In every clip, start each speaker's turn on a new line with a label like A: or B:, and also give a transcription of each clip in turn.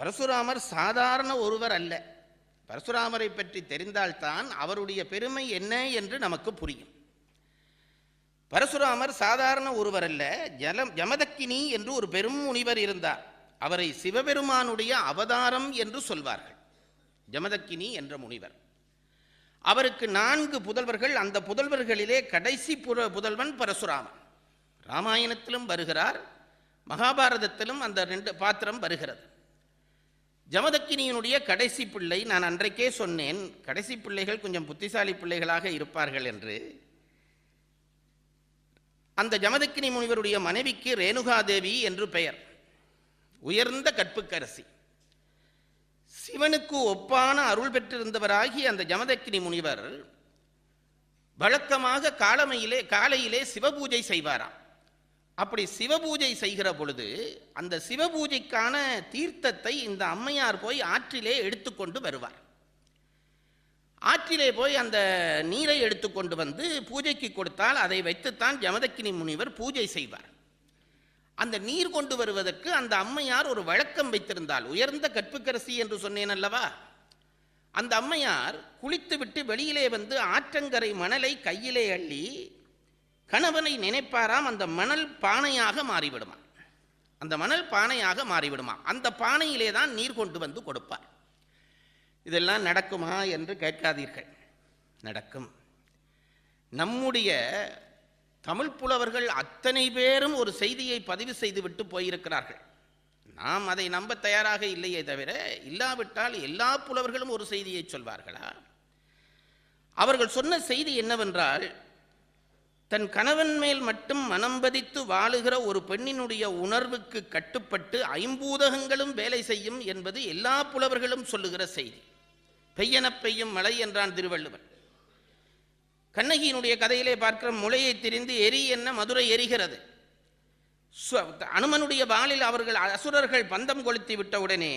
A: பரசுராமர் சாதாரண ஒருவர் அல்ல பரசுராமரை பற்றி தெரிந்தால்தான் அவருடைய பெருமை என்ன என்று நமக்கு புரியும் பரசுராமர் சாதாரண ஒருவர் அல்ல ஜலம் ஜமதக்கினி என்று ஒரு பெரும் முனிவர் இருந்தார் அவரை சிவபெருமானுடைய அவதாரம் என்று சொல்வார்கள் ஜமதக்கினி என்ற முனிவர் அவருக்கு நான்கு புதல்வர்கள் அந்த புதல்வர்களிலே கடைசி புற புதல்வன் பரசுராமன் ராமாயணத்திலும் வருகிறார் மகாபாரதத்திலும் அந்த ரெண்டு பாத்திரம் வருகிறது ஜமதக்கினியினுடைய கடைசி பிள்ளை நான் அன்றைக்கே சொன்னேன் கடைசி பிள்ளைகள் கொஞ்சம் புத்திசாலி பிள்ளைகளாக இருப்பார்கள் என்று அந்த ஜமதக்கினி முனிவருடைய மனைவிக்கு ரேணுகாதேவி என்று பெயர் உயர்ந்த கற்புக்கரசி சிவனுக்கு ஒப்பான அருள் பெற்றிருந்தவராகி அந்த ஜமதக்கினி முனிவர் வழக்கமாக காலமையிலே காலையிலே சிவபூஜை செய்வாராம் அப்படி சிவபூஜை செய்கிற பொழுது அந்த சிவபூஜைக்கான தீர்த்தத்தை இந்த அம்மையார் போய் ஆற்றிலே எடுத்துக்கொண்டு வருவார் ஆற்றிலே போய் அந்த நீரை எடுத்துக்கொண்டு வந்து பூஜைக்கு கொடுத்தால் அதை வைத்துத்தான் ஜமதக்கினி முனிவர் பூஜை செய்வார் அந்த நீர் கொண்டு வருவதற்கு அந்த அம்மையார் ஒரு வழக்கம் வைத்திருந்தால் உயர்ந்த கற்புக்கரசி என்று சொன்னேன் அல்லவா அந்த அம்மையார் குளித்துவிட்டு வெளியிலே வந்து ஆற்றங்கரை மணலை கையிலே அள்ளி கணவனை நினைப்பாராம் அந்த மணல் பானையாக மாறிவிடுமா அந்த மணல் பானையாக மாறிவிடுமா அந்த பானையிலே தான் நீர் கொண்டு வந்து கொடுப்பார் இதெல்லாம் நடக்குமா என்று கேட்காதீர்கள் நடக்கும் நம்முடைய தமிழ் புலவர்கள் அத்தனை பேரும் ஒரு செய்தியை பதிவு விட்டு போயிருக்கிறார்கள் நாம் அதை நம்ப தயாராக இல்லையே தவிர இல்லாவிட்டால் எல்லா புலவர்களும் ஒரு செய்தியை சொல்வார்களா அவர்கள் சொன்ன செய்தி என்னவென்றால் தன் கணவன் மேல் மட்டும் மனம் பதித்து வாழுகிற ஒரு பெண்ணினுடைய உணர்வுக்கு கட்டுப்பட்டு ஐம்பூதகங்களும் வேலை செய்யும் என்பது எல்லா புலவர்களும் சொல்லுகிற செய்தி பெய்யன பெய்யும் மழை என்றான் திருவள்ளுவர் கண்ணகியினுடைய கதையிலே பார்க்கிற முளையை திரிந்து எரி என்ன மதுரை எரிகிறது அனுமனுடைய வாளில் அவர்கள் அசுரர்கள் பந்தம் கொளுத்தி விட்டவுடனே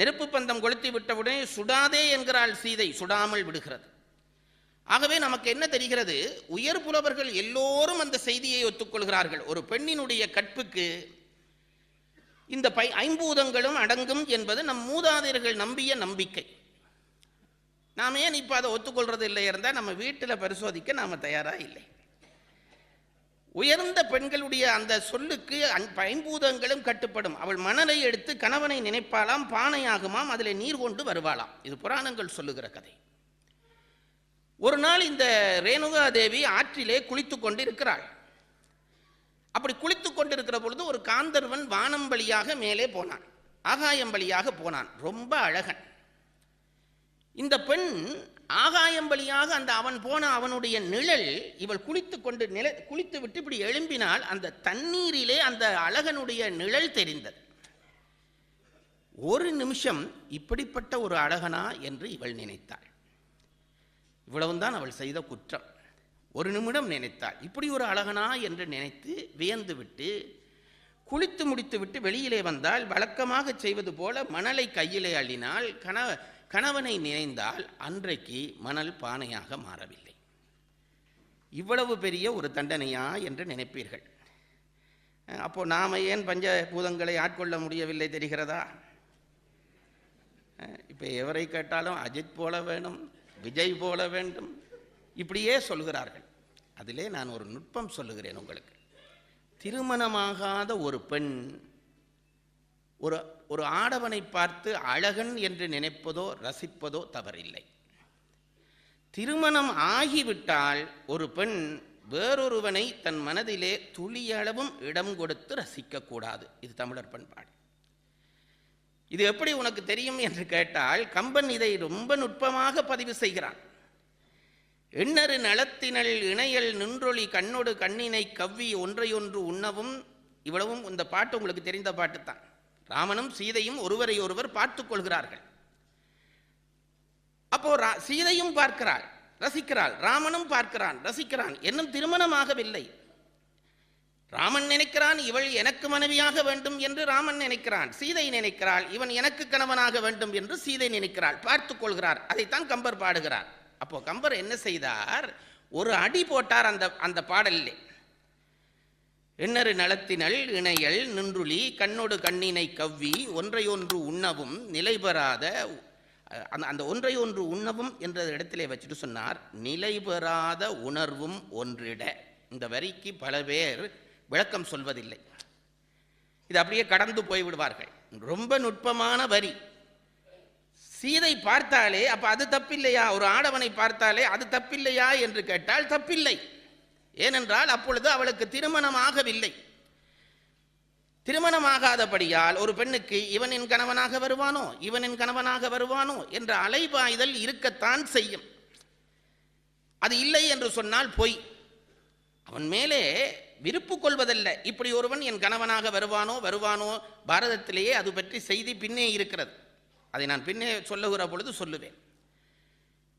A: நெருப்பு பந்தம் கொளுத்தி விட்டவுடனே சுடாதே என்கிறாள் சீதை சுடாமல் விடுகிறது ஆகவே நமக்கு என்ன தெரிகிறது உயர் புலவர்கள் எல்லோரும் அந்த செய்தியை ஒத்துக்கொள்கிறார்கள் ஒரு பெண்ணினுடைய கற்புக்கு இந்த பை ஐம்பூதங்களும் அடங்கும் என்பது நம் மூதாதையர்கள் நம்பிய நம்பிக்கை நாம் ஏன் இப்போ அதை ஒத்துக்கொள்றது இல்லை இருந்தால் நம்ம வீட்டில் பரிசோதிக்க நாம் தயாராக இல்லை உயர்ந்த பெண்களுடைய அந்த சொல்லுக்கு ஐம்பூதங்களும் கட்டுப்படும் அவள் மணலை எடுத்து கணவனை நினைப்பாளாம் ஆகுமாம் அதில் நீர் கொண்டு வருவாளாம் இது புராணங்கள் சொல்லுகிற கதை ஒரு நாள் இந்த ரேணுகா தேவி ஆற்றிலே குளித்து கொண்டு இருக்கிறாள் அப்படி குளித்து கொண்டிருக்கிற பொழுது ஒரு காந்தர்வன் வானம் வழியாக மேலே போனான் ஆகாயம் வழியாக போனான் ரொம்ப அழகன் இந்த பெண் ஆகாயம் வழியாக அந்த அவன் போன அவனுடைய நிழல் இவள் குளித்து கொண்டு நில குளித்து விட்டு இப்படி எழும்பினால் அந்த தண்ணீரிலே அந்த அழகனுடைய நிழல் தெரிந்தது ஒரு நிமிஷம் இப்படிப்பட்ட ஒரு அழகனா என்று இவள் நினைத்தாள் தான் அவள் செய்த குற்றம் ஒரு நிமிடம் நினைத்தாள் இப்படி ஒரு அழகனா என்று நினைத்து வியந்து விட்டு குளித்து முடித்து விட்டு வெளியிலே வந்தால் வழக்கமாக செய்வது போல மணலை கையிலே அள்ளினால் கணவ கணவனை நினைந்தால் அன்றைக்கு மணல் பானையாக மாறவில்லை இவ்வளவு பெரிய ஒரு தண்டனையா என்று நினைப்பீர்கள் அப்போது நாம் ஏன் பஞ்ச பூதங்களை ஆட்கொள்ள முடியவில்லை தெரிகிறதா இப்போ எவரை கேட்டாலும் அஜித் போல வேணும் விஜய் போல வேண்டும் இப்படியே சொல்கிறார்கள் அதிலே நான் ஒரு நுட்பம் சொல்லுகிறேன் உங்களுக்கு திருமணமாகாத ஒரு பெண் ஒரு ஒரு ஆடவனை பார்த்து அழகன் என்று நினைப்பதோ ரசிப்பதோ தவறில்லை திருமணம் ஆகிவிட்டால் ஒரு பெண் வேறொருவனை தன் மனதிலே துளியளவும் இடம் கொடுத்து ரசிக்கக்கூடாது இது தமிழர் பண்பாடு இது எப்படி உனக்கு தெரியும் என்று கேட்டால் கம்பன் இதை ரொம்ப நுட்பமாக பதிவு செய்கிறான் எண்ணறு நலத்தினல் இணையல் நின்றொளி கண்ணோடு கண்ணினை கவ்வி ஒன்றையொன்று உண்ணவும் இவ்வளவும் இந்த பாட்டு உங்களுக்கு தெரிந்த பாட்டு தான் ராமனும் சீதையும் ஒருவரை ஒருவர் பார்த்து கொள்கிறார்கள் அப்போ சீதையும் பார்க்கிறாள் ரசிக்கிறாள் ராமனும் பார்க்கிறான் ரசிக்கிறான் என்னும் திருமணமாகவில்லை ராமன் நினைக்கிறான் இவள் எனக்கு மனைவியாக வேண்டும் என்று ராமன் நினைக்கிறான் சீதை நினைக்கிறாள் இவன் எனக்கு கணவனாக வேண்டும் என்று சீதை நினைக்கிறாள் பார்த்து கொள்கிறார் அதைத்தான் கம்பர் பாடுகிறார் அப்போ கம்பர் என்ன செய்தார் ஒரு அடி போட்டார் அந்த அந்த பாடலில் எண்ணறு நலத்தினள் இணையல் நின்றுளி கண்ணோடு கண்ணினை கவ்வி ஒன்றையொன்று உண்ணவும் நிலைபெறாத அந்த அந்த ஒன்றை ஒன்று உண்ணவும் என்ற இடத்திலே வச்சுட்டு சொன்னார் நிலைபெறாத உணர்வும் ஒன்றிட இந்த வரிக்கு பல பேர் விளக்கம் சொல்வதில்லை இது அப்படியே கடந்து போய்விடுவார்கள் ரொம்ப நுட்பமான வரி சீதை பார்த்தாலே அப்போ அது தப்பில்லையா ஒரு ஆடவனை பார்த்தாலே அது தப்பில்லையா என்று கேட்டால் தப்பில்லை ஏனென்றால் அப்பொழுது அவளுக்கு திருமணம் ஆகவில்லை திருமணமாகாதபடியால் ஒரு பெண்ணுக்கு இவனின் கணவனாக வருவானோ இவனின் கணவனாக வருவானோ என்ற அலைபாய்தல் இருக்கத்தான் செய்யும் அது இல்லை என்று சொன்னால் பொய் அவன் மேலே விருப்பு கொள்வதல்ல இப்படி ஒருவன் என் கணவனாக வருவானோ வருவானோ பாரதத்திலேயே அது பற்றி செய்தி பின்னே இருக்கிறது அதை நான் பின்னே சொல்லுகிற பொழுது சொல்லுவேன்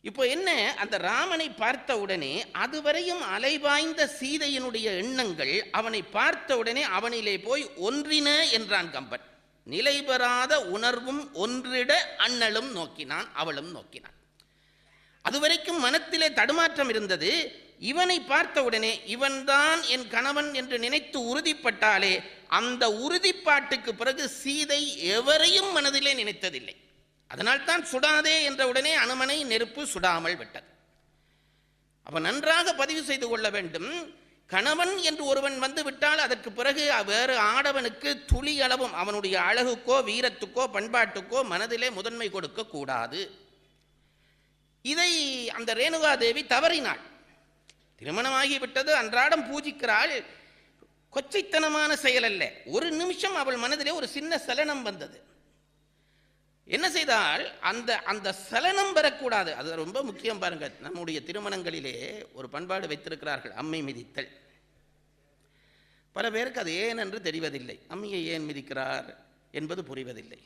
A: இப்போ என்ன அந்த ராமனை பார்த்த உடனே அதுவரையும் அலைவாய்ந்த சீதையினுடைய எண்ணங்கள் அவனை பார்த்த உடனே அவனிலே போய் ஒன்றின என்றான் கம்பன் நிலை பெறாத உணர்வும் ஒன்றிட அண்ணலும் நோக்கினான் அவளும் நோக்கினான் அதுவரைக்கும் மனத்திலே தடுமாற்றம் இருந்தது இவனை பார்த்தவுடனே இவன்தான் என் கணவன் என்று நினைத்து உறுதிப்பட்டாலே அந்த உறுதிப்பாட்டுக்கு பிறகு சீதை எவரையும் மனதிலே நினைத்ததில்லை அதனால்தான் சுடாதே என்ற உடனே அனுமனை நெருப்பு சுடாமல் விட்டது அவன் நன்றாக பதிவு செய்து கொள்ள வேண்டும் கணவன் என்று ஒருவன் வந்து விட்டால் அதற்கு பிறகு வேறு ஆடவனுக்கு துளி அளவும் அவனுடைய அழகுக்கோ வீரத்துக்கோ பண்பாட்டுக்கோ மனதிலே முதன்மை கொடுக்க கூடாது இதை அந்த ரேணுகாதேவி தவறினாள் திருமணமாகிவிட்டது அன்றாடம் பூஜிக்கிறாள் கொச்சைத்தனமான செயல் அல்ல ஒரு நிமிஷம் அவள் மனதிலே ஒரு சின்ன சலனம் வந்தது என்ன செய்தால் அந்த அந்த சலனம் வரக்கூடாது அது ரொம்ப முக்கியம் பாருங்கள் நம்முடைய திருமணங்களிலே ஒரு பண்பாடு வைத்திருக்கிறார்கள் அம்மை மிதித்தல் பல பேருக்கு அது ஏன் என்று தெரிவதில்லை அம்மையை ஏன் மிதிக்கிறார் என்பது புரிவதில்லை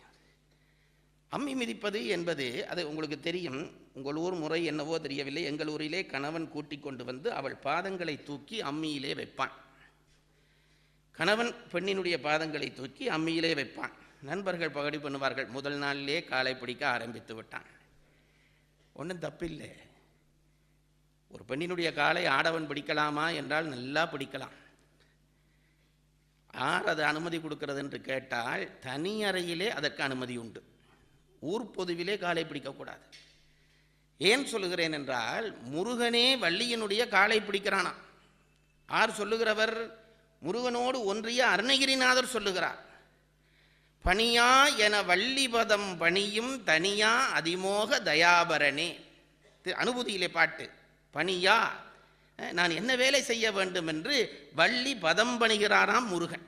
A: அம்மி மிதிப்பது என்பது அது உங்களுக்கு தெரியும் உங்கள் ஊர் முறை என்னவோ தெரியவில்லை எங்கள் ஊரிலே கணவன் கூட்டி கொண்டு வந்து அவள் பாதங்களை தூக்கி அம்மியிலே வைப்பான் கணவன் பெண்ணினுடைய பாதங்களை தூக்கி அம்மியிலே வைப்பான் நண்பர்கள் பகடி பண்ணுவார்கள் முதல் நாளிலே காலை பிடிக்க ஆரம்பித்து விட்டான் ஒன்றும் தப்பில்லை ஒரு பெண்ணினுடைய காலை ஆடவன் பிடிக்கலாமா என்றால் நல்லா பிடிக்கலாம் ஆர் அது அனுமதி என்று கேட்டால் தனி அறையிலே அதற்கு அனுமதி உண்டு ஊர் பொதுவிலே காலை பிடிக்கக்கூடாது ஏன் சொல்லுகிறேன் என்றால் முருகனே வள்ளியினுடைய காலை பிடிக்கிறானா ஆர் சொல்லுகிறவர் முருகனோடு ஒன்றிய அருணகிரிநாதர் சொல்லுகிறார் பணியா என வள்ளிபதம் பணியும் தனியா அதிமோக தயாபரணே அனுபூதியிலே பாட்டு பணியா நான் என்ன வேலை செய்ய வேண்டும் என்று வள்ளி பதம் பணிகிறாராம் முருகன்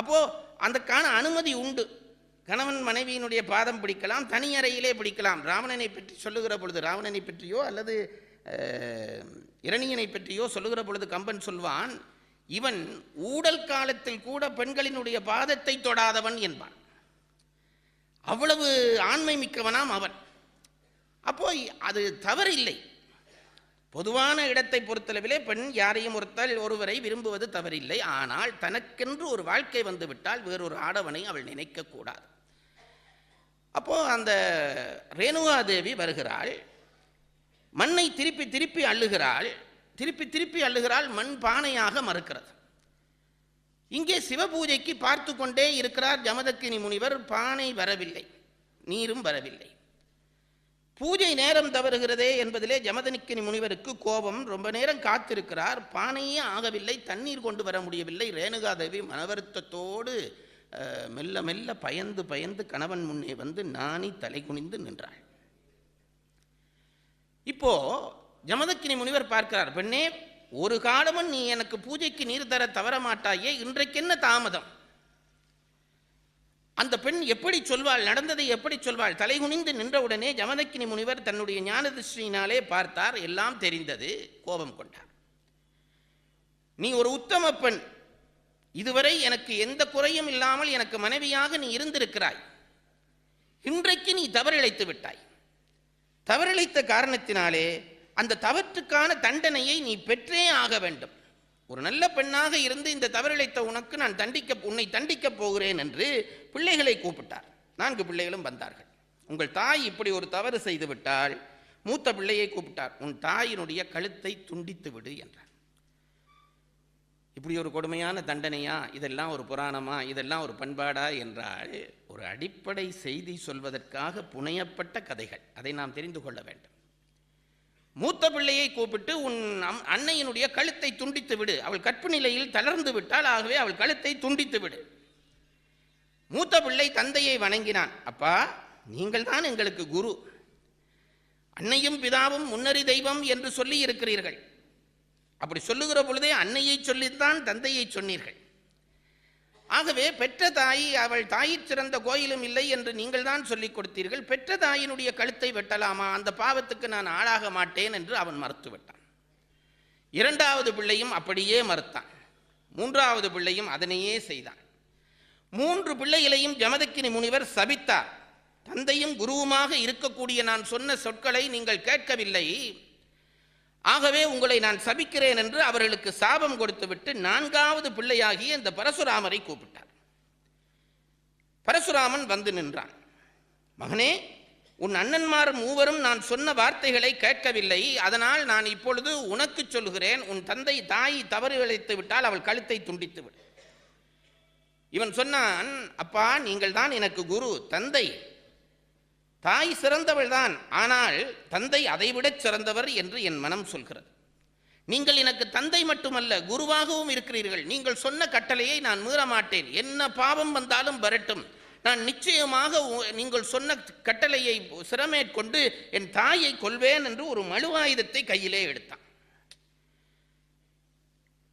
A: அப்போ அதற்கான அனுமதி உண்டு கணவன் மனைவியினுடைய பாதம் பிடிக்கலாம் தனி அறையிலே பிடிக்கலாம் ராவணனை பற்றி சொல்லுகிற பொழுது ராவணனை பற்றியோ அல்லது இரணியனை பற்றியோ சொல்லுகிற பொழுது கம்பன் சொல்வான் இவன் ஊடல் காலத்தில் கூட பெண்களினுடைய பாதத்தை தொடாதவன் என்பான் அவ்வளவு ஆண்மை மிக்கவனாம் அவன் அப்போ அது தவறு இல்லை பொதுவான இடத்தை பொறுத்தளவிலே பெண் யாரையும் ஒருத்தால் ஒருவரை விரும்புவது தவறில்லை ஆனால் தனக்கென்று ஒரு வாழ்க்கை வந்துவிட்டால் வேறொரு ஆடவனை அவள் நினைக்கக்கூடாது அப்போது அந்த ரேணுகாதேவி வருகிறாள் மண்ணை திருப்பி திருப்பி அள்ளுகிறாள் திருப்பி திருப்பி அள்ளுகிறாள் மண் பானையாக மறுக்கிறது இங்கே சிவபூஜைக்கு பார்த்து கொண்டே இருக்கிறார் ஜமதக்கினி முனிவர் பானை வரவில்லை நீரும் வரவில்லை பூஜை நேரம் தவறுகிறதே என்பதிலே ஜமதனிக்கினி முனிவருக்கு கோபம் ரொம்ப நேரம் காத்திருக்கிறார் பானையே ஆகவில்லை தண்ணீர் கொண்டு வர முடியவில்லை ரேணுகாதேவி மனவருத்தத்தோடு மெல்ல மெல்ல பயந்து பயந்து கணவன் முன்னே வந்து நாணி தலை குனிந்து நின்றாள் இப்போ ஜமதக்கினி முனிவர் பார்க்கிறார் பெண்ணே ஒரு காலமும் நீ எனக்கு பூஜைக்கு நீர் தர தவற மாட்டாயே இன்றைக்கென்ன தாமதம் அந்த பெண் எப்படி சொல்வாள் நடந்ததை எப்படி சொல்வாள் தலைகுனிந்து நின்றவுடனே ஜமதக்கினி முனிவர் தன்னுடைய ஞானதிருஷ்டியினாலே பார்த்தார் எல்லாம் தெரிந்தது கோபம் கொண்டார் நீ ஒரு உத்தம பெண் இதுவரை எனக்கு எந்த குறையும் இல்லாமல் எனக்கு மனைவியாக நீ இருந்திருக்கிறாய் இன்றைக்கு நீ தவறிழைத்து விட்டாய் தவறிழைத்த காரணத்தினாலே அந்த தவற்றுக்கான தண்டனையை நீ பெற்றே ஆக வேண்டும் ஒரு நல்ல பெண்ணாக இருந்து இந்த தவறிழைத்த உனக்கு நான் தண்டிக்க உன்னை தண்டிக்கப் போகிறேன் என்று பிள்ளைகளை கூப்பிட்டார் நான்கு பிள்ளைகளும் வந்தார்கள் உங்கள் தாய் இப்படி ஒரு தவறு செய்துவிட்டால் மூத்த பிள்ளையை கூப்பிட்டார் உன் தாயினுடைய கழுத்தை துண்டித்து விடு என்றார் இப்படி ஒரு கொடுமையான தண்டனையா இதெல்லாம் ஒரு புராணமா இதெல்லாம் ஒரு பண்பாடா என்றால் ஒரு அடிப்படை செய்தி சொல்வதற்காக புனையப்பட்ட கதைகள் அதை நாம் தெரிந்து கொள்ள வேண்டும் மூத்த பிள்ளையை கூப்பிட்டு உன் அன்னையினுடைய கழுத்தை துண்டித்து விடு அவள் கற்பு நிலையில் தளர்ந்து விட்டால் ஆகவே அவள் கழுத்தை துண்டித்து விடு மூத்த பிள்ளை தந்தையை வணங்கினான் அப்பா நீங்கள் தான் எங்களுக்கு குரு அன்னையும் பிதாவும் முன்னறி தெய்வம் என்று சொல்லி இருக்கிறீர்கள் அப்படி சொல்லுகிற பொழுதே அன்னையை சொல்லித்தான் தந்தையை சொன்னீர்கள் ஆகவே பெற்ற தாய் அவள் தாய் சிறந்த கோயிலும் இல்லை என்று நீங்கள் தான் சொல்லிக் கொடுத்தீர்கள் பெற்ற தாயினுடைய கழுத்தை வெட்டலாமா அந்த பாவத்துக்கு நான் ஆளாக மாட்டேன் என்று அவன் மறுத்துவிட்டான் இரண்டாவது பிள்ளையும் அப்படியே மறுத்தான் மூன்றாவது பிள்ளையும் அதனையே செய்தான் மூன்று பிள்ளைகளையும் ஜமதக்கினி முனிவர் சபித்தார் தந்தையும் குருவுமாக இருக்கக்கூடிய நான் சொன்ன சொற்களை நீங்கள் கேட்கவில்லை ஆகவே உங்களை நான் சபிக்கிறேன் என்று அவர்களுக்கு சாபம் கொடுத்துவிட்டு நான்காவது பிள்ளையாகி இந்த பரசுராமரை கூப்பிட்டார் பரசுராமன் வந்து நின்றான் மகனே உன் அண்ணன்மார் மூவரும் நான் சொன்ன வார்த்தைகளை கேட்கவில்லை அதனால் நான் இப்பொழுது உனக்கு சொல்கிறேன் உன் தந்தை தாய் தவறு இழைத்து விட்டால் அவள் கழுத்தை துண்டித்து விடு இவன் சொன்னான் அப்பா நீங்கள் தான் எனக்கு குரு தந்தை தாய் சிறந்தவள் தான் ஆனால் தந்தை அதைவிடச் சிறந்தவர் என்று என் மனம் சொல்கிறது நீங்கள் எனக்கு தந்தை மட்டுமல்ல குருவாகவும் இருக்கிறீர்கள் நீங்கள் சொன்ன கட்டளையை நான் மீற மாட்டேன் என்ன பாவம் வந்தாலும் வரட்டும் நான் நிச்சயமாக நீங்கள் சொன்ன கட்டளையை சிரமேற்கொண்டு என் தாயை கொள்வேன் என்று ஒரு மழுவாயுதத்தை கையிலே எடுத்தான்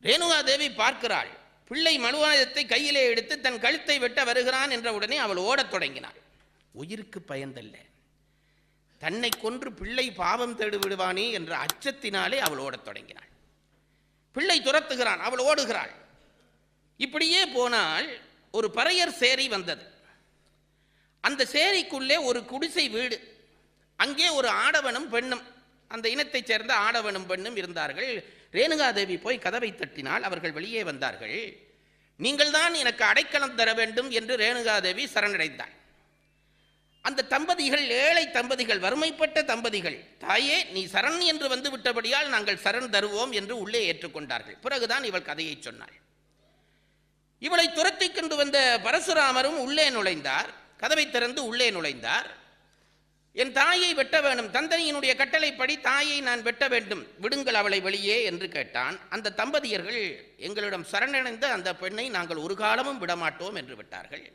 A: ரேணுகா தேவி பார்க்கிறாள் பிள்ளை மழுவாயுதத்தை கையிலே எடுத்து தன் கழுத்தை வெட்ட வருகிறான் என்ற உடனே அவள் ஓடத் தொடங்கினாள் உயிருக்கு பயந்தல்ல தன்னை கொன்று பிள்ளை பாவம் தேடி விடுவானே என்ற அச்சத்தினாலே அவள் ஓடத் தொடங்கினாள் பிள்ளை துரத்துகிறான் அவள் ஓடுகிறாள் இப்படியே போனால் ஒரு பறையர் சேரி வந்தது அந்த சேரிக்குள்ளே ஒரு குடிசை வீடு அங்கே ஒரு ஆடவனும் பெண்ணும் அந்த இனத்தைச் சேர்ந்த ஆடவனும் பெண்ணும் இருந்தார்கள் ரேணுகாதேவி போய் கதவை தட்டினால் அவர்கள் வெளியே வந்தார்கள் நீங்கள் தான் எனக்கு அடைக்கலம் தர வேண்டும் என்று ரேணுகாதேவி சரணடைந்தாள் அந்த தம்பதிகள் ஏழை தம்பதிகள் வறுமைப்பட்ட தம்பதிகள் தாயே நீ சரண் என்று வந்து விட்டபடியால் நாங்கள் சரண் தருவோம் என்று உள்ளே ஏற்றுக்கொண்டார்கள் பிறகுதான் இவள் கதையை சொன்னாள் இவளை துரத்தி கொண்டு வந்த பரசுராமரும் உள்ளே நுழைந்தார் கதவை திறந்து உள்ளே நுழைந்தார் என் தாயை வெட்ட வேண்டும் தந்தையினுடைய கட்டளைப்படி தாயை நான் வெட்ட வேண்டும் விடுங்கள் அவளை வெளியே என்று கேட்டான் அந்த தம்பதியர்கள் எங்களிடம் சரணடைந்த அந்த பெண்ணை நாங்கள் ஒரு காலமும் விடமாட்டோம் என்று விட்டார்கள்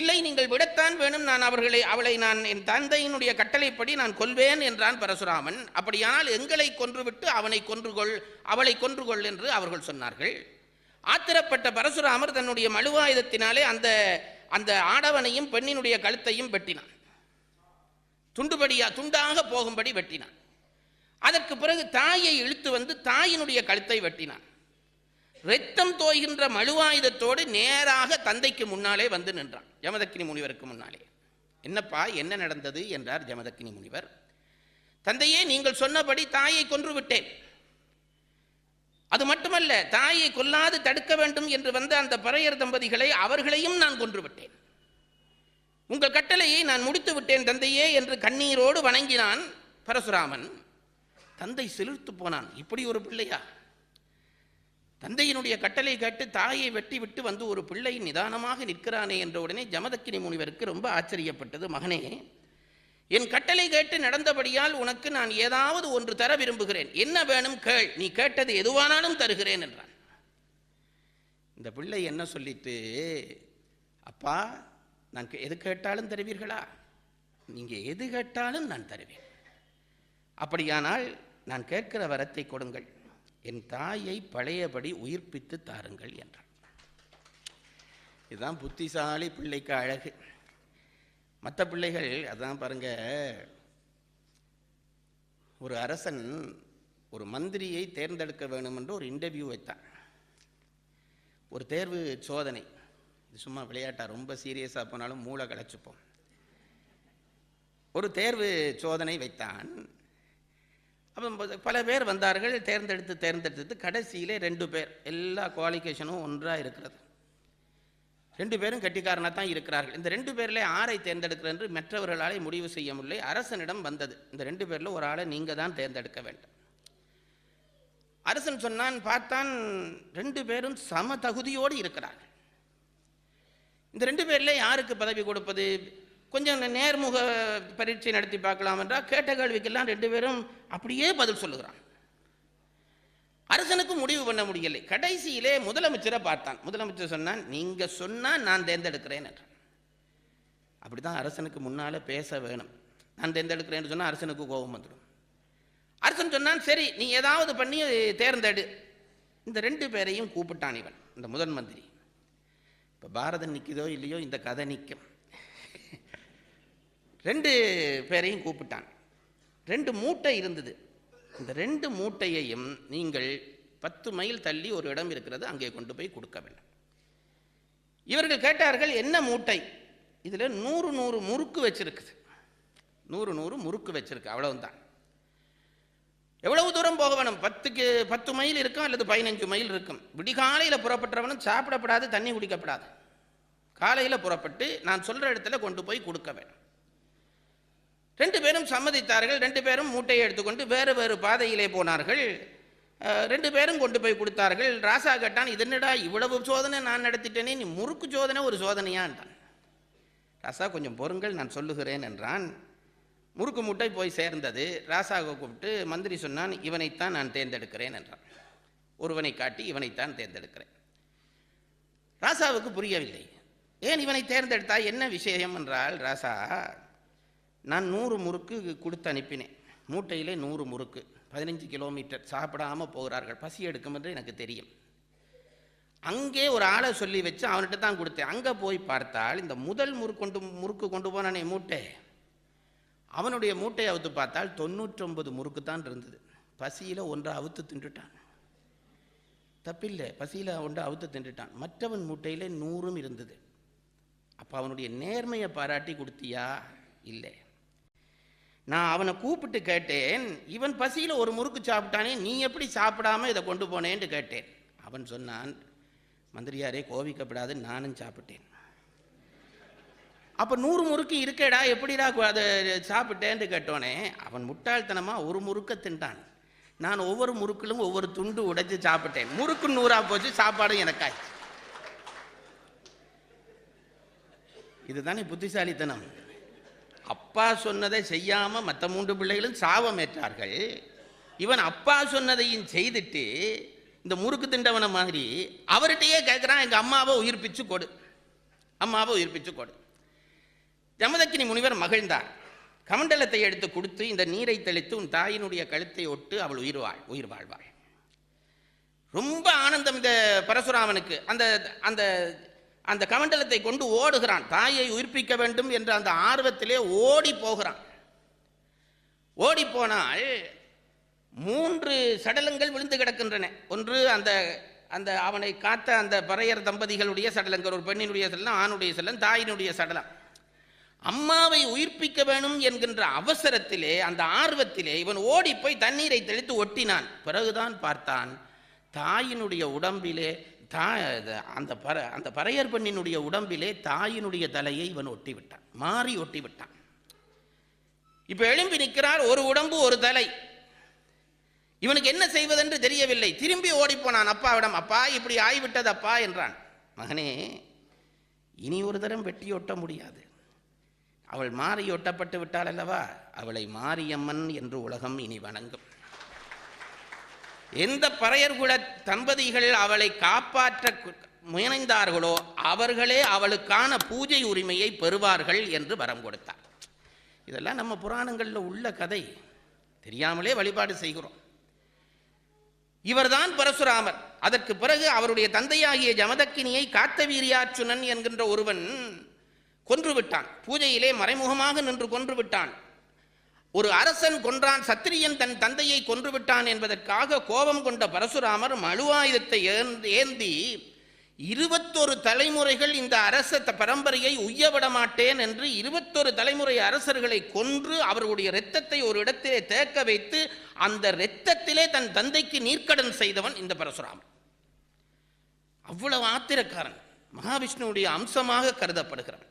A: இல்லை நீங்கள் விடத்தான் வேணும் நான் அவர்களை அவளை நான் என் தந்தையினுடைய கட்டளைப்படி நான் கொள்வேன் என்றான் பரசுராமன் அப்படியானால் எங்களை கொன்றுவிட்டு அவனை கொன்றுகொள் அவளை கொன்றுகொள் என்று அவர்கள் சொன்னார்கள் ஆத்திரப்பட்ட பரசுராமர் தன்னுடைய மழுவாயுதத்தினாலே அந்த அந்த ஆடவனையும் பெண்ணினுடைய கழுத்தையும் வெட்டினான் துண்டுபடியா துண்டாக போகும்படி வெட்டினான் அதற்கு பிறகு தாயை இழுத்து வந்து தாயினுடைய கழுத்தை வெட்டினான் ரத்தம் தோய்கின்ற மழுவாயுதத்தோடு நேராக தந்தைக்கு முன்னாலே வந்து நின்றான் ஜமதக்கினி முனிவருக்கு முன்னாலே என்னப்பா என்ன நடந்தது என்றார் ஜமதக்கினி முனிவர் தந்தையே நீங்கள் சொன்னபடி தாயை கொன்று விட்டேன் அது மட்டுமல்ல தாயை கொல்லாது தடுக்க வேண்டும் என்று வந்த அந்த பறையர் தம்பதிகளை அவர்களையும் நான் கொன்று விட்டேன் உங்கள் கட்டளையை நான் முடித்து விட்டேன் தந்தையே என்று கண்ணீரோடு வணங்கினான் பரசுராமன் தந்தை செலுத்து போனான் இப்படி ஒரு பிள்ளையா தந்தையினுடைய கட்டளை கேட்டு தாயை வெட்டி விட்டு வந்து ஒரு பிள்ளை நிதானமாக நிற்கிறானே என்ற உடனே ஜமதக்கினி முனிவருக்கு ரொம்ப ஆச்சரியப்பட்டது மகனே என் கட்டளை கேட்டு நடந்தபடியால் உனக்கு நான் ஏதாவது ஒன்று தர விரும்புகிறேன் என்ன வேணும் கேள் நீ கேட்டது எதுவானாலும் தருகிறேன் என்றான் இந்த பிள்ளை என்ன சொல்லிட்டு அப்பா நான் எது கேட்டாலும் தருவீர்களா நீங்கள் எது கேட்டாலும் நான் தருவேன் அப்படியானால் நான் கேட்கிற வரத்தை கொடுங்கள் என் தாயை பழையபடி உயிர்ப்பித்து தாருங்கள் என்றான் இதுதான் புத்திசாலி பிள்ளைக்கு அழகு மற்ற பிள்ளைகள் அதான் பாருங்க ஒரு அரசன் ஒரு மந்திரியை தேர்ந்தெடுக்க வேணும் என்று ஒரு இன்டர்வியூ வைத்தான் ஒரு தேர்வு சோதனை இது சும்மா விளையாட்டா ரொம்ப சீரியஸாக போனாலும் மூளை கலைச்சுப்போம் ஒரு தேர்வு சோதனை வைத்தான் அப்போ பல பேர் வந்தார்கள் தேர்ந்தெடுத்து தேர்ந்தெடுத்து கடைசியிலே ரெண்டு பேர் எல்லா குவாலிஃபிகேஷனும் ஒன்றாக இருக்கிறது ரெண்டு பேரும் கட்டிக்காரனாக தான் இருக்கிறார்கள் இந்த ரெண்டு பேரில் ஆரை தேர்ந்தெடுக்கிறேன் என்று மற்றவர்களாலே முடிவு செய்ய முடியலை அரசனிடம் வந்தது இந்த ரெண்டு பேரில் ஒரு ஆளை நீங்கள் தான் தேர்ந்தெடுக்க வேண்டும் அரசன் சொன்னான் பார்த்தான் ரெண்டு பேரும் சம தகுதியோடு இருக்கிறார்கள் இந்த ரெண்டு பேரில் யாருக்கு பதவி கொடுப்பது கொஞ்சம் நேர்முக பரீட்சை நடத்தி பார்க்கலாம் என்றால் கேட்ட கேள்விக்கெல்லாம் ரெண்டு பேரும் அப்படியே பதில் சொல்லுகிறான் அரசனுக்கு முடிவு பண்ண முடியலை கடைசியிலே முதலமைச்சரை பார்த்தான் முதலமைச்சர் சொன்னான் நீங்கள் சொன்னால் நான் தேர்ந்தெடுக்கிறேன் என்றான் அப்படி தான் அரசனுக்கு முன்னால் பேச வேணும் நான் தேர்ந்தெடுக்கிறேன்னு சொன்னால் அரசனுக்கு கோபம் வந்துடும் அரசன் சொன்னான் சரி நீ ஏதாவது பண்ணி தேர்ந்தெடு இந்த ரெண்டு பேரையும் கூப்பிட்டான் இவன் இந்த முதன் மந்திரி இப்போ பாரதம் நிற்கிதோ இல்லையோ இந்த கதை நிற்கும் ரெண்டு பேரையும் கூப்பிட்டான் ரெண்டு மூட்டை இருந்தது இந்த ரெண்டு மூட்டையையும் நீங்கள் பத்து மைல் தள்ளி ஒரு இடம் இருக்கிறது அங்கே கொண்டு போய் கொடுக்க வேண்டும் இவர்கள் கேட்டார்கள் என்ன மூட்டை இதில் நூறு நூறு முறுக்கு வச்சிருக்குது நூறு நூறு முறுக்கு வச்சிருக்கு அவ்வளவுதான் எவ்வளவு தூரம் போக வேணும் பத்துக்கு பத்து மைல் இருக்கும் அல்லது பதினஞ்சு மைல் இருக்கும் விடிகாலையில் புறப்பட்டவனும் சாப்பிடப்படாது தண்ணி குடிக்கப்படாது காலையில் புறப்பட்டு நான் சொல்கிற இடத்துல கொண்டு போய் கொடுக்க வேணும் ரெண்டு பேரும் சம்மதித்தார்கள் ரெண்டு பேரும் மூட்டையை எடுத்துக்கொண்டு வேறு வேறு பாதையிலே போனார்கள் ரெண்டு பேரும் கொண்டு போய் கொடுத்தார்கள் ராசா கேட்டான் இதனடா இவ்வளவு சோதனை நான் நடத்திட்டேனே நீ முறுக்கு சோதனை ஒரு சோதனையான்ட்டான் ராசா கொஞ்சம் பொறுங்கள் நான் சொல்லுகிறேன் என்றான் முறுக்கு மூட்டை போய் சேர்ந்தது ராசாவை கூப்பிட்டு மந்திரி சொன்னான் இவனைத்தான் நான் தேர்ந்தெடுக்கிறேன் என்றான் ஒருவனை காட்டி இவனைத்தான் தேர்ந்தெடுக்கிறேன் ராசாவுக்கு புரியவில்லை ஏன் இவனை தேர்ந்தெடுத்தா என்ன விஷயம் என்றால் ராசா நான் நூறு முறுக்கு கொடுத்து அனுப்பினேன் மூட்டையிலே நூறு முறுக்கு பதினஞ்சு கிலோமீட்டர் சாப்பிடாமல் போகிறார்கள் பசி எடுக்கும் என்று எனக்கு தெரியும் அங்கே ஒரு ஆளை சொல்லி வச்சு அவன்கிட்ட தான் கொடுத்தேன் அங்கே போய் பார்த்தால் இந்த முதல் முறுக்கு கொண்டு முறுக்கு கொண்டு போனானே மூட்டை அவனுடைய மூட்டையை அவுத்து பார்த்தால் தொண்ணூற்றொம்பது முறுக்கு தான் இருந்தது பசியில் ஒன்றை அவுத்து தின்றுட்டான் தப்பில்லை பசியில் ஒன்றை அவுத்து தின்றுட்டான் மற்றவன் மூட்டையில் நூறும் இருந்தது அப்போ அவனுடைய நேர்மையை பாராட்டி கொடுத்தியா இல்லை நான் அவனை கூப்பிட்டு கேட்டேன் இவன் பசியில் ஒரு முறுக்கு சாப்பிட்டானே நீ எப்படி சாப்பிடாம இதை கொண்டு போனேன்ட்டு கேட்டேன் அவன் சொன்னான் மந்திரியாரே கோவிக்கப்படாது நானும் சாப்பிட்டேன் அப்போ நூறு முறுக்கு இருக்கேடா எப்படிடா அதை சாப்பிட்டேன்ட்டு கேட்டோனே அவன் முட்டாள்தனமாக ஒரு முறுக்க தின்றான் நான் ஒவ்வொரு முறுக்கிலும் ஒவ்வொரு துண்டு உடைச்சு சாப்பிட்டேன் முறுக்கு நூறாக போச்சு சாப்பாடும் எனக்காய் இதுதானே புத்திசாலித்தனம் அப்பா சொன்னதை செய்யாமல் மற்ற மூன்று பிள்ளைகளும் ஏற்றார்கள் இவன் அப்பா சொன்னதையும் செய்துட்டு இந்த முறுக்கு திண்டவனை மாதிரி அவர்கிட்டயே கேட்குறான் எங்கள் அம்மாவை உயிர்ப்பிச்சு கொடு அம்மாவை உயிர்ப்பிச்சு கொடு ஜமதக்கினி முனிவர் மகிழ்ந்தார் கமண்டலத்தை எடுத்து கொடுத்து இந்த நீரை தெளித்து உன் தாயினுடைய கழுத்தை ஒட்டு அவள் உயிர் வாழ் உயிர் வாழ்வாள் ரொம்ப ஆனந்தம் இந்த பரசுராமனுக்கு அந்த அந்த அந்த கமண்டலத்தை கொண்டு ஓடுகிறான் தாயை உயிர்ப்பிக்க வேண்டும் என்ற அந்த ஆர்வத்திலே ஓடி போகிறான் ஓடி போனால் மூன்று சடலங்கள் விழுந்து கிடக்கின்றன ஒன்று அந்த அந்த அவனை காத்த அந்த பறையர் தம்பதிகளுடைய சடலங்கள் ஒரு பெண்ணினுடைய சடலம் ஆணுடைய சடலம் தாயினுடைய சடலம் அம்மாவை உயிர்ப்பிக்க வேணும் என்கின்ற அவசரத்திலே அந்த ஆர்வத்திலே இவன் ஓடி போய் தண்ணீரை தெளித்து ஒட்டினான் பிறகுதான் பார்த்தான் தாயினுடைய உடம்பிலே தாய் அந்த பற அந்த பறையர் பெண்ணினுடைய உடம்பிலே தாயினுடைய தலையை இவன் ஒட்டி விட்டான் மாறி ஒட்டி விட்டான் இப்போ எழும்பி நிற்கிறார் ஒரு உடம்பு ஒரு தலை இவனுக்கு என்ன செய்வதென்று தெரியவில்லை திரும்பி ஓடிப்போனான் அப்பாவிடம் அப்பா இப்படி ஆய்விட்டது அப்பா என்றான் மகனே இனி ஒரு தரம் வெட்டி ஒட்ட முடியாது அவள் மாறி ஒட்டப்பட்டு விட்டாள் அல்லவா அவளை மாரியம்மன் என்று உலகம் இனி வணங்கும் எந்த பறையர் குல தம்பதிகள் அவளை காப்பாற்ற முயனைந்தார்களோ அவர்களே அவளுக்கான பூஜை உரிமையை பெறுவார்கள் என்று வரம் கொடுத்தார் இதெல்லாம் நம்ம புராணங்களில் உள்ள கதை தெரியாமலே வழிபாடு செய்கிறோம் இவர்தான் பரசுராமர் அதற்கு பிறகு அவருடைய தந்தையாகிய ஜமதக்கினியை காத்தவீரியாச்சுனன் என்கின்ற ஒருவன் கொன்றுவிட்டான் பூஜையிலே மறைமுகமாக நின்று கொன்று விட்டான் ஒரு அரசன் கொன்றான் சத்திரியன் தன் தந்தையை கொன்றுவிட்டான் என்பதற்காக கோபம் கொண்ட பரசுராமர் மழுவாயுதத்தை ஏந்தி இருபத்தொரு தலைமுறைகள் இந்த அரச பரம்பரையை உய்யவிட மாட்டேன் என்று இருபத்தொரு தலைமுறை அரசர்களை கொன்று அவர்களுடைய இரத்தத்தை ஒரு இடத்திலே தேக்க வைத்து அந்த இரத்தத்திலே தன் தந்தைக்கு நீர்க்கடன் செய்தவன் இந்த பரசுராமன் அவ்வளவு ஆத்திரக்காரன் மகாவிஷ்ணுவுடைய அம்சமாக கருதப்படுகிறான்